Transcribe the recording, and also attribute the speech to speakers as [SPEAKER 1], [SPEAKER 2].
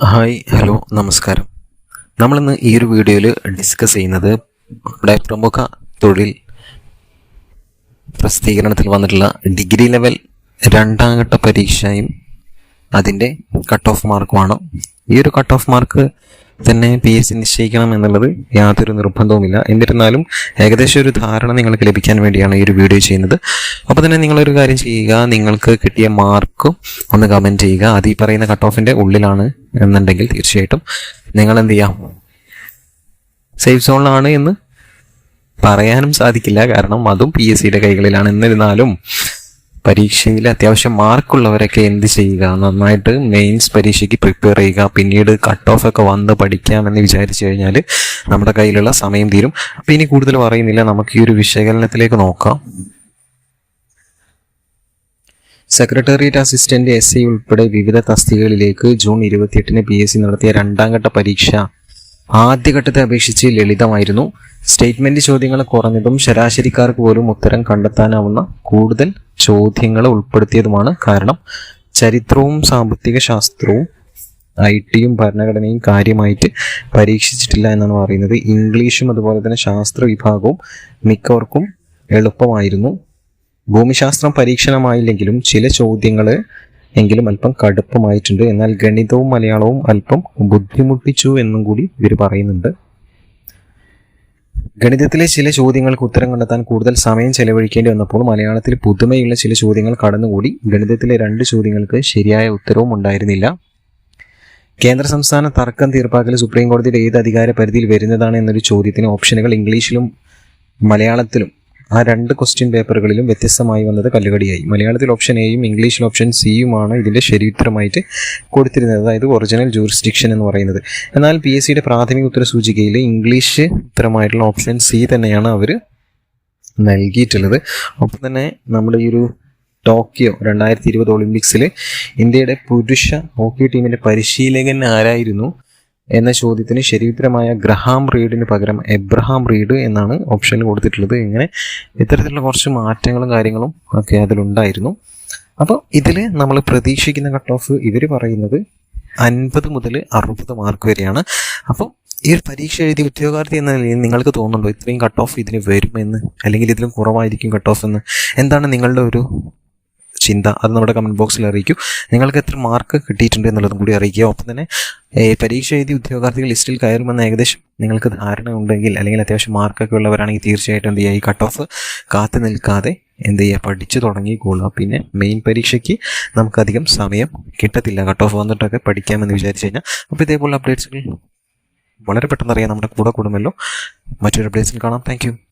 [SPEAKER 1] Hi hello നമസ്കാരം. നമ്മളിന്ന് ഈ ഒരു വീഡിയോയിൽ ഡിസ്കസ് ചെയ്യുന്നത് നമ്മുടെ പ്രമുഖ തൊഴിൽ പ്രസിദ്ധീകരണത്തിൽ വന്നിട്ടുള്ള ഡിഗ്രി ലെവൽ രണ്ടാം ഘട്ട പരീക്ഷയും അതിന്റെ കട്ട് ഓഫ് മാർക്കുമാണ് ഈ ഒരു കട്ട് ഓഫ് മാർക്ക് തന്നെ പി എസ് സി നിശ്ചയിക്കണം എന്നുള്ളത് യാതൊരു നിർബന്ധവുമില്ല. എന്നിരുന്നാലും ഏകദേശം ഒരു ധാരണ നിങ്ങൾക്ക് ലഭിക്കാൻ വേണ്ടിയാണ് ഈ ഒരു വീഡിയോ ചെയ്യുന്നത്. അപ്പോൾ തന്നെ നിങ്ങളൊരു കാര്യം ചെയ്യുക നിങ്ങൾക്ക് കിട്ടിയ മാർക്കും ഒന്ന് കമന്റ് ചെയ്യുക. അത് ഈ പറയുന്ന കട്ട് ഓഫിന്റെ ഉള്ളിലാണ് എന്നുണ്ടെങ്കിൽ തീർച്ചയായിട്ടും നിങ്ങൾ എന്ത് ചെയ്യാം? സേഫ് സോണിലാണ് എന്ന് പറയാനും സാധിക്കില്ല. കാരണം അതും പി എസ് സിയുടെ കൈകളിലാണ്. എന്നിരുന്നാലും പരീക്ഷയിൽ അത്യാവശ്യം മാർക്കുള്ളവരൊക്കെ എന്ത് ചെയ്യുക? നന്നായിട്ട് മെയിൻസ് പരീക്ഷയ്ക്ക് പ്രിപ്പയർ ചെയ്യുക. പിന്നീട് കട്ട് ഓഫ് ഒക്കെ വന്ന് പഠിക്കാമെന്ന് വിചാരിച്ചു കഴിഞ്ഞാൽ നമ്മുടെ കയ്യിലുള്ള സമയം തീരും. അപ്പം ഇനി കൂടുതൽ പറയുന്നില്ല. നമുക്ക് ഈ ഒരു വിശകലനത്തിലേക്ക് നോക്കാം. സെക്രട്ടേറിയറ്റ് അസിസ്റ്റന്റ് എസ് ഐ ഉൾപ്പെടെ വിവിധ തസ്തികകളിലേക്ക് ജൂൺ ഇരുപത്തിയെട്ടിന് പി എസ് സി നടത്തിയ രണ്ടാം ഘട്ട പരീക്ഷ ആദ്യഘട്ടത്തെ അപേക്ഷിച്ച് ലളിതമായിരുന്നു. സ്റ്റേറ്റ്മെന്റ് ചോദ്യങ്ങൾ കുറഞ്ഞതും ശരാശരിക്കാർക്ക് പോലും ഉത്തരം കണ്ടെത്താനാവുന്ന കൂടുതൽ ചോദ്യങ്ങൾ ഉൾപ്പെടുത്തിയതുമാണ് കാരണം ചരിത്രവും സാമ്പത്തിക ശാസ്ത്രവും ഐ ടിയും ഭരണഘടനയും കാര്യമായിട്ട് പരീക്ഷിച്ചിട്ടില്ല എന്നാണ് പറയുന്നത്. ഇംഗ്ലീഷും അതുപോലെ തന്നെ ശാസ്ത്ര വിഭാഗവും മിക്കവർക്കും എളുപ്പമായിരുന്നു. ഭൂമിശാസ്ത്രം പരീക്ഷണമായില്ലെങ്കിലും ചില ചോദ്യങ്ങൾ എങ്കിലും അല്പം കടുപ്പമായിട്ടുണ്ട്. എന്നാൽ ഗണിതവും മലയാളവും അല്പം ബുദ്ധിമുട്ടിച്ചു എന്നും കൂടി ഇവർ പറയുന്നുണ്ട്. ഗണിതത്തിലെ ചില ചോദ്യങ്ങൾക്ക് ഉത്തരം കണ്ടെത്താൻ കൂടുതൽ സമയം ചെലവഴിക്കേണ്ടി വന്നപ്പോൾ മലയാളത്തിൽ പുതുമയുള്ള ചില ചോദ്യങ്ങൾ കടന്നുകൂടി. ഗണിതത്തിലെ രണ്ട് ചോദ്യങ്ങൾക്ക് ശരിയായ ഉത്തരവും ഉണ്ടായിരുന്നില്ല. കേന്ദ്ര സംസ്ഥാന തർക്കം തീർപ്പാക്കൽ സുപ്രീം കോടതിയുടെ ഏത് അധികാര പരിധിയിൽ വരുന്നതാണ് എന്നൊരു ചോദ്യത്തിന് ഓപ്ഷനുകൾ ഇംഗ്ലീഷിലും മലയാളത്തിലും ആ രണ്ട് ക്വസ്റ്റ്യൻ പേപ്പറുകളിലും വ്യത്യസ്തമായി വന്നത് കല്ലുകടിയായി. മലയാളത്തിൽ ഓപ്ഷൻ എയും ഇംഗ്ലീഷിൽ ഓപ്ഷൻ സിയുമാണ് ഇതിന്റെ ശരിയുത്തരമായിട്ട് കൊടുത്തിരുന്നത്. അതായത് ഒറിജിനൽ ജൂറിസ്ഡിക്ഷൻ എന്ന് പറയുന്നത്. എന്നാൽ പി എസ് സിയുടെ പ്രാഥമിക ഉത്തര സൂചികയിൽ ഇംഗ്ലീഷ് ഉത്തരമായിട്ടുള്ള ഓപ്ഷൻ സി തന്നെയാണ് അവർ നൽകിയിട്ടുള്ളത്. ഒപ്പം തന്നെ നമ്മുടെ ഈ ഒരു ടോക്കിയോ രണ്ടായിരത്തി ഇരുപത് ഒളിമ്പിക്സിൽ ഇന്ത്യയുടെ പുരുഷ ഹോക്കി ടീമിന്റെ പരിശീലകൻ ആരായിരുന്നു? എന്ന ചോദ്യത്തിന് ശരിയുത്തരമായ ഗ്രഹാം റീഡിന് പകരം എബ്രഹാം റീഡ് എന്നാണ് ഓപ്ഷനിൽ കൊടുത്തിട്ടുള്ളത്. ഇങ്ങനെ ഇത്തരത്തിലുള്ള കുറച്ച് മാറ്റങ്ങളും കാര്യങ്ങളും ഒക്കെ അതിലുണ്ടായിരുന്നു. അപ്പോൾ ഇതിൽ നമ്മൾ പ്രതീക്ഷിക്കുന്ന കട്ട് ഓഫ് ഇവർ പറയുന്നത് അൻപത് മുതൽ അറുപത് മാർക്ക് വരെയാണ്. അപ്പോൾ ഈ ഒരു പരീക്ഷ എഴുതി ഉദ്യോഗാർത്ഥി എന്ന നിലയിൽ നിങ്ങൾക്ക് തോന്നുന്നുണ്ടോ ഇത്രയും കട്ട് ഓഫ് ഇതിന് വരുമെന്ന്? അല്ലെങ്കിൽ ഇതിലും കുറവായിരിക്കും കട്ട് ഓഫ് എന്ന്? എന്താണ് നിങ്ങളുടെ ഒരു ചിന്ത? അത് നമ്മുടെ കമന്റ് ബോക്സിൽ അറിയിക്കൂ. നിങ്ങൾക്ക് എത്ര മാർക്ക് കിട്ടിയിട്ടുണ്ട് എന്നുള്ളതും കൂടി അറിയിക്കുക. ഒപ്പം തന്നെ പരീക്ഷ എഴുതി ഉദ്യോഗാർത്ഥികൾ ലിസ്റ്റിൽ കയറുമെന്ന് ഏകദേശം നിങ്ങൾക്ക് ധാരണ ഉണ്ടെങ്കിൽ അല്ലെങ്കിൽ അത്യാവശ്യം മാർക്കൊക്കെ ഉള്ളവരാണെങ്കിൽ തീർച്ചയായിട്ടും എന്ത് ചെയ്യുക ഈ കട്ട് ഓഫ് കാത്തു നിൽക്കാതെ എന്ത് ചെയ്യുക പഠിച്ചു തുടങ്ങിക്കൊള്ളുക പിന്നെ മെയിൻ പരീക്ഷയ്ക്ക് നമുക്കധികം സമയം കിട്ടത്തില്ല. കട്ട് ഓഫ് വന്നിട്ടൊക്കെ പഠിക്കാമെന്ന് വിചാരിച്ചു കഴിഞ്ഞാൽ അപ്പോൾ ഇതേപോലെ അപ്ഡേറ്റ്സുകൾ വളരെ പെട്ടെന്ന് അറിയാം നമ്മുടെ കൂടെ കൂടുമല്ലോ. മറ്റൊരു അപ്ഡേറ്റ്സിൽ കാണാം. താങ്ക്